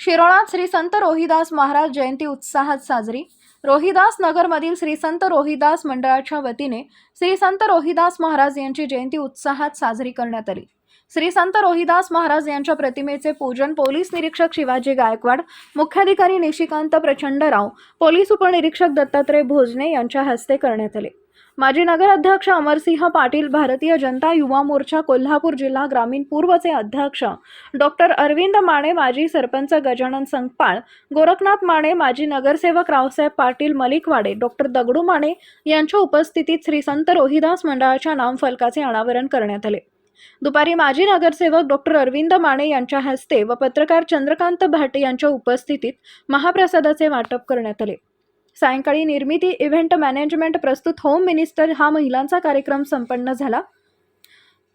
शिरोळात श्री संत रोहिदास महाराज जयंती उत्साहात साजरी. रोहिदास नगरमधील श्री संत रोहिदास मंडळाच्या वतीने श्री संत रोहिदास महाराज यांची जयंती उत्साहात साजरी करण्यात आली. श्री संत रोहिदास महाराज यांच्या प्रतिमेचे पूजन पोलीस निरीक्षक शिवाजी गायकवाड मुख्याधिकारी निशिकांत प्रचंडराव पोलीस उपनिरीक्षक दत्तात्रय भोजने यांच्या हस्ते करण्यात आले. माजी नगराध्यक्ष अमरसिंह पाटील भारतीय जनता युवा मोर्चा कोल्हापूर जिल्हा ग्रामीण पूर्वचे अध्यक्ष डॉक्टर अरविंद माने माजी सरपंच गजानन संकपाळ गोरखनाथ माने माजी नगरसेवक रावसाहेब पाटील मलिकवाडे डॉक्टर दगडू माने यांच्या उपस्थितीत श्री संत रोहिदास मंडळाच्या नामफलकाचे अनावरण करण्यात आले. दुपारी माजी नगरसेवक डॉक्टर अरविंद माने यांच्या हस्ते व पत्रकार चंद्रकांत भाटे यांच्या उपस्थितीत महाप्रसादाचे वाटप करण्यात आले. सायंकाळी निर्मिती इव्हेंट मॅनेजमेंट प्रस्तुत होम मिनिस्टर हा महिलांचा कार्यक्रम संपन्न झाला.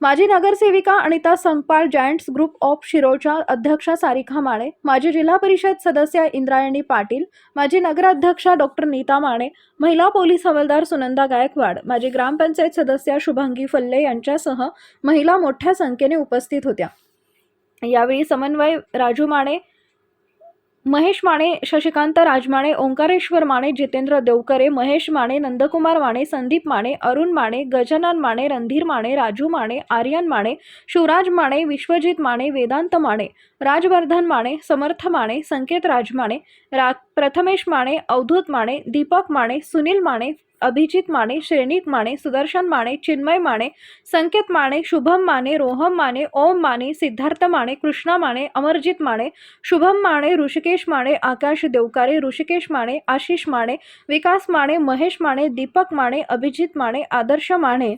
माजी नगरसेविका Anita Sampal giants group of शिरोच्या अध्यक्षा सारिका माने माजी जिल्हा परिषद सदस्य इंद्रायणी पाटील माजी नगराध्यक्षा डॉक्टर नीता माने महिला पोलीस हवालदार सुनंदा गायकवाड माजी ग्रामपंचायत सदस्य शुभांगी फल्ले यांच्यासह महिला मोठ्या संख्येने उपस्थित होत्या. यावेळी समन्वय राजू माने महेश माने शशिकांत राजमाणे ओंकारेश्वर माने जितेंद्र देवकरे महेश माने नंदकुमार माने संदीप माने अरुण माने गजानन माने रणधीर माने राजू माने आर्यन माने शिवराज माने विश्वजित माने वेदांत माने राजवर्धन माने समर्थ माने संकेत राजमाने रा प्रथमेश माने अवधूत माने दीपक माने सुनील माने अभिजित माने श्रेणिक माने सुदर्शन माने चिन्मय माने संकेत माने शुभम माने रोहम माने ओम माने सिद्धार्थ माने कृष्णा माने अमरजित माने शुभम माने ऋषिकेश माने आकाश देवकारे ऋषिकेश माने आशिष माने विकास माने महेश माने दीपक माने अभिजित माने आदर्श माने.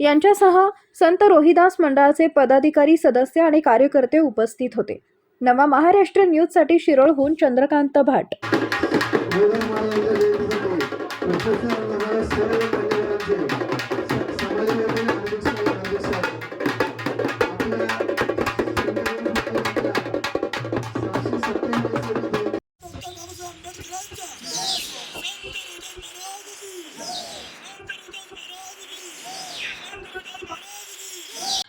यांच्यासह संत रोहिदास मंडळाचे पदाधिकारी सदस्य आणि कार्यकर्ते उपस्थित होते. नवा महाराष्ट्र न्यूजसाठी शिरोळहून चंद्रकांत भाट.